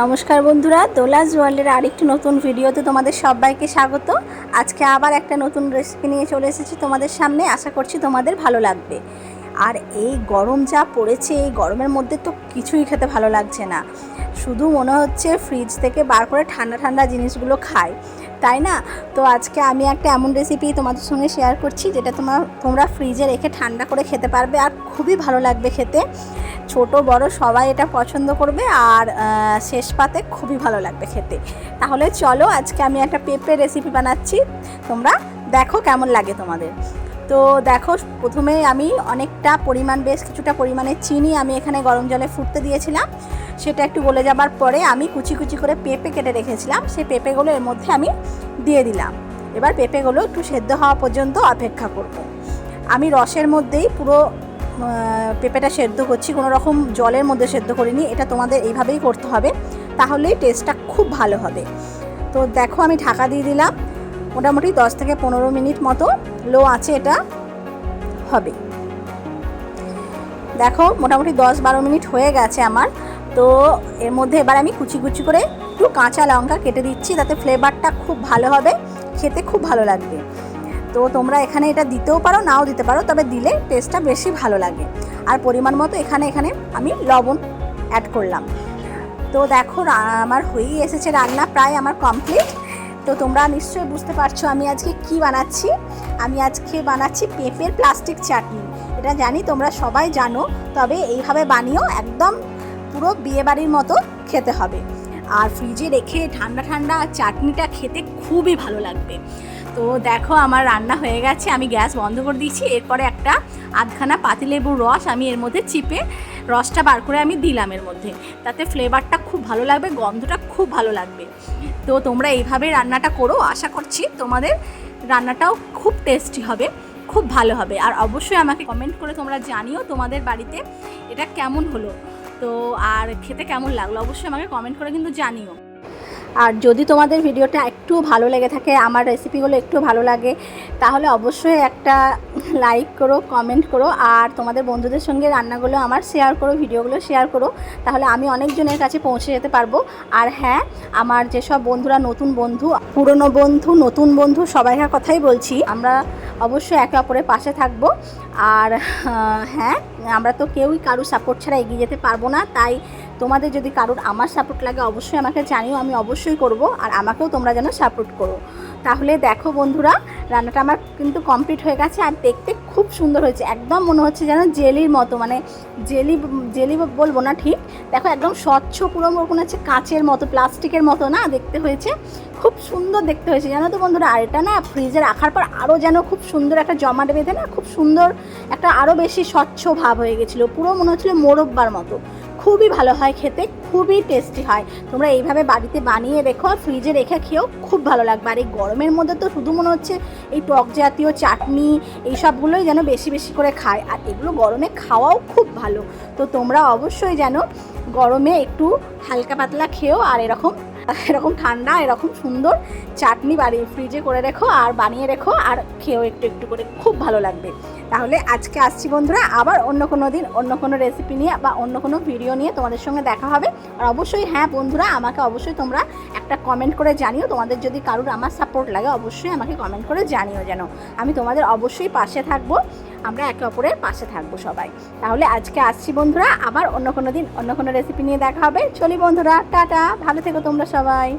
নমস্কার বন্ধুরা, দোলাজ ওয়ার্ল্ডের আরেকটি নতুন ভিডিওতে তোমাদের সবাইকে স্বাগত। আজকে আবার একটা নতুন রেসিপি নিয়ে চলে এসেছি তোমাদের সামনে, আশা করছি তোমাদের ভালো লাগবে। আর এই গরম যা পড়েছে, এই গরমের মধ্যে তো কিছুই খেতে ভালো লাগছে না। শুধু মনে হচ্ছে ফ্রিজ থেকে বার করে ঠান্ডা ঠান্ডা জিনিসগুলো খাই। তাই না? তো আজকে আমি একটা এমন রেসিপি তোমাদের সঙ্গে শেয়ার করছি যেটা তোমার, তোমরা ফ্রিজে রেখে ঠান্ডা করে খেতে পারবে আর খুবই ভালো লাগবে খেতে। ছোট, বড়, সবাই এটা পছন্দ করবে আর শেষ পাতে খুবই ভালো লাগবে খেতে। তাহলে চলো আজকে আমি একটা পেঁপে রেসিপি বানাচ্ছি। তোমরা দেখো কেমন লাগে তোমাদের। তো দেখো, প্রথমে আমি অনেকটা পরিমাণ, বেশ কিছুটা পরিমাণে চিনি আমি এখানে গরম জলে ফুটতে দিয়েছিলাম। সেটা একটু গলে যাবার পরে আমি কুচি কুচি করে পেঁপে কেটে রেখেছিলাম। সেই পেঁপেগুলো এর মধ্যে আমি দিয়ে দিলাম। এবার পেঁপেগুলো একটু সেদ্ধ হওয়া পর্যন্ত অপেক্ষা করব। আমি রসের মধ্যেই পুরো পেঁপেটা সেদ্ধ করছি। কোনো রকম জলের মধ্যে সেদ্ধ করিনি। এটা তোমাদের এইভাবেই করতে হবে। তাহলেই টেস্টটা খুব ভালো হবে। তো দেখো, আমি ঢাকা দিয়ে দিলাম। মোটামুটি দশ থেকে পনেরো মিনিট মতো লো আছে এটা হবে। দেখো, মোটামুটি দশ বারো মিনিট হয়ে গেছে আমার। তো এর মধ্যে এবার আমি কুচি কুচি করে একটু কাঁচা লঙ্কা কেটে দিচ্ছি তাতে ফ্লেভারটা খুব ভালো হবে, খেতে খুব ভালো লাগবে। তো তোমরা এখানে এটা দিতেও পারো, নাও দিতে পারো, তবে দিলে টেস্টটা বেশি ভালো লাগে। আর পরিমাণ মতো এখানে এখানে আমি লবণ অ্যাড করলাম। তো দেখো, আমার হয়েই এসেছে রান্না, প্রায় আমার কমপ্লিট তো তোমরা নিশ্চয়ই বুঝতে পারছ আমি আজকে কি বানাচ্ছি। আমি আজকে বানাচ্ছি পেঁপের প্লাস্টিক চাটনি। এটা জানি তোমরা সবাই জানো, তবে এইভাবে বানিয়েও একদম পুরো বিয়েবাড়ির মতো খেতে হবে। আর ফ্রিজে রেখে ঠান্ডা ঠান্ডা চাটনিটা খেতে খুবই ভালো লাগবে। তো দেখো আমার রান্না হয়ে গেছে, আমি গ্যাস বন্ধ করে দিয়েছি, এরপরে একটা আধখানা পাতিলেবুর রস আমি এর মধ্যে চিপে রসটা বার করে আমি দিলাম এর মধ্যে। তাতে ফ্লেভারটা খুব ভালো লাগবে, গন্ধটা খুব ভালো লাগবে। তো তোমরা এইভাবে রান্নাটা করো, আশা করছি তোমাদের রান্নাটাও খুব টেস্টি হবে, খুব ভালো হবে। আর অবশ্যই আমাকে কমেন্ট করে তোমরা জানিও তোমাদের বাড়িতে এটা কেমন হলো। তো আর খেতে কেমন লাগল? অবশ্যই আমাকে কমেন্ট করে কিন্তু জানিও। আর যদি তোমাদের ভিডিওটা একটু ভালো লেগে থাকে, আমার রেসিপিগুলো একটু ভালো লাগে, তাহলে অবশ্যই একটা লাইক করো কমেন্ট করো, আর তোমাদের বন্ধুদের সঙ্গে রান্নাগুলো আমার শেয়ার করো, ভিডিওগুলো শেয়ার করো, তাহলে আমি অনেকজনের কাছে পৌঁছে যেতে পারব। আর হ্যাঁ আমার যেসব বন্ধুরা নতুন বন্ধু, পুরনো বন্ধু, নতুন বন্ধু, সবাইকার কথাই বলছি, আমরা অবশ্যই একে অপরের পাশে থাকব। আর হ্যাঁ আমরা তো কেউই কারোর সাপোর্ট ছাড়া এগিয়ে যেতে পারব না। তাই তোমাদের যদি কারোর আমার সাপোর্ট লাগে, অবশ্যই আমাকে জানিও, আমি অবশ্যই করব। আর আমাকেও তোমরা যেন সাপোর্ট করো। তাহলে দেখো বন্ধুরা রান্নাটা আমার কিন্তু কমপ্লিট হয়ে গেছে আর দেখতে খুব সুন্দর হয়েছে। একদম মনে হচ্ছে যেন জেলির মতো মানে জেলি জেলি বলব না ঠিক। দেখো একদম স্বচ্ছ, পুরো মনে হচ্ছে কাচের মতো, প্লাস্টিকের মতো না দেখতে হয়েছে। খুব সুন্দর দেখতে হয়েছে, জানো তো বন্ধুরা? আর এটা না ফ্রিজে রাখার পর আরও যেন খুব সুন্দর একটা জমাট বেঁধে না? খুব সুন্দর একটা আরও বেশি স্বচ্ছ ভাব হয়ে গেছিল, পুরো মনে হচ্ছিল মোরব্বার মতো। খুবই ভালো হয় খেতে, খুবই টেস্টি হয়। তোমরা এইভাবে বাড়িতে বানিয়ে রেখো ফ্রিজে রেখে খেয়েও খুব ভালো লাগবে। আর এই গরমের মধ্যে তো শুধু মনে হচ্ছে এই টক জাতীয় চাটনি, এই সবগুলোই যেন বেশি বেশি করে খায়। আর এগুলো গরমে খাওয়াও খুব ভালো। তো তোমরা অবশ্যই যেন গরমে একটু হালকা পাতলা খেয়েও আর এরকম এরকম ঠান্ডা, এরকম সুন্দর চাটনি বানিয়ে ফ্রিজে করে রেখো আর বানিয়ে রেখো আর খেয়েও একটু একটু করে খুব ভালো লাগবে। তাহলে আজকে আসছি বন্ধুরা, আবার অন্য কোনো দিন, অন্য কোনো রেসিপি নিয়ে বা অন্য কোনো ভিডিও নিয়ে তোমাদের সঙ্গে দেখা হবে। আর অবশ্যই হ্যাঁ বন্ধুরা, আমাকে অবশ্যই তোমরা একটা কমেন্ট করে জানিও। তোমাদের যদি কারোর আমার সাপোর্ট লাগে, অবশ্যই আমাকে কমেন্ট করে জানিও যেন। আমি তোমাদের অবশ্যই পাশে থাকব, আমরা একে অপরের পাশে থাকব সবাই। তাহলে আজকে আসছি বন্ধুরা, আবার অন্য কোনো দিন, অন্য কোনো রেসিপি নিয়ে দেখা হবে। চলি বন্ধুরা, টাটা, ভালো থেকো তোমরা সবাই।